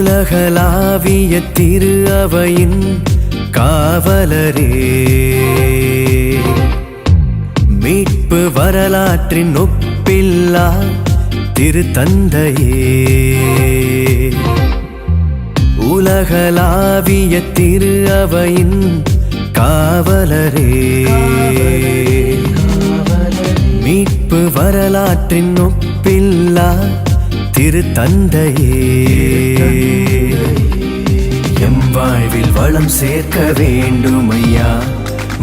உலகளாவிய திரு அவையின் காவலரே. மீட்பு வரலாற்றின் ஒப்பில்லா திரு தந்தையே. உலகளாவிய திரு அவையின் காவலரே. மீட்பு வரலாற்றின் ஒப்பில்லா திருத்தந்தையே. எம் வாழ்வில் வளம் சேர்க்க வேண்டுமையா?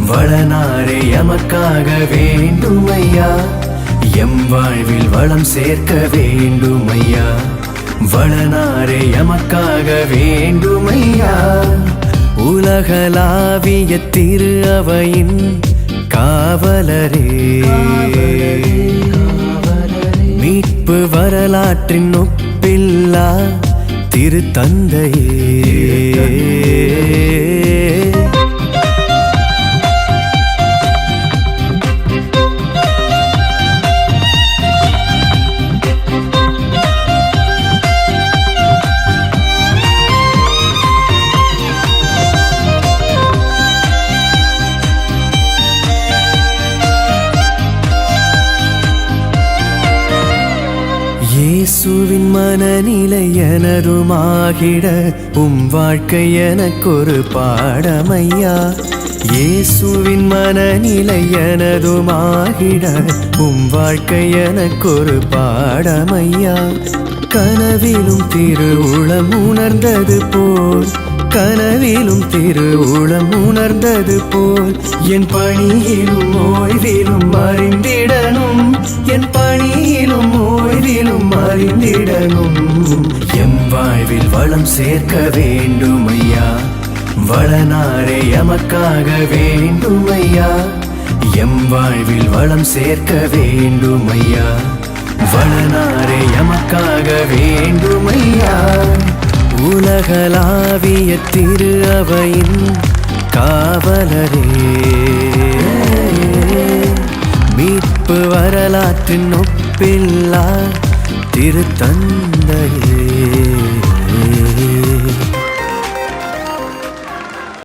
வளனாரே எமக்காக வேண்டுமையா? எம் வாழ்வில் வளம் சேர்க்க வேண்டுமையா? வளனாரே எமக்காக வேண்டுமையா? உலகளாவிய திரு அவையின் காவலரே. மீட்பு வரலாற்றின் ஒப்பில்லா திருத்தந்தையே. இயேசுவின் மனநிலை எனதுமாகிட உம் வாழ்க்கை எனக்கொரு பாடமையா? இயேசுவின் மனநிலை எனதுமாகிட உம் வாழ்க்கை எனக்கொரு பாடமையா? கனவிலும் திருவுளம் உணர்ந்தது போல் கனவிலும் திருவுளம் உணர்ந்தது போல் என் பணியிலும் ஓய்விலும் அறிந்திடனும் என் பணியிலும் ஓய்விலும் அறிந்திடனும் எம் வாழ்வில் வளம் சேர்க்க வேண்டும் ஐயா. வளனாரே எமக்காக வேண்டும் ஐயா. எம் வாழ்வில் வளம் சேர்க்க வேண்டும் ஐயா. வளனாரே எமக்காக வேண்டும் ஐயா. உலகளாவிய திரு அவையின் காவலரே. மீட்பு வரலாற்றின் ஒப்பில்லா திருத்தந்தையே.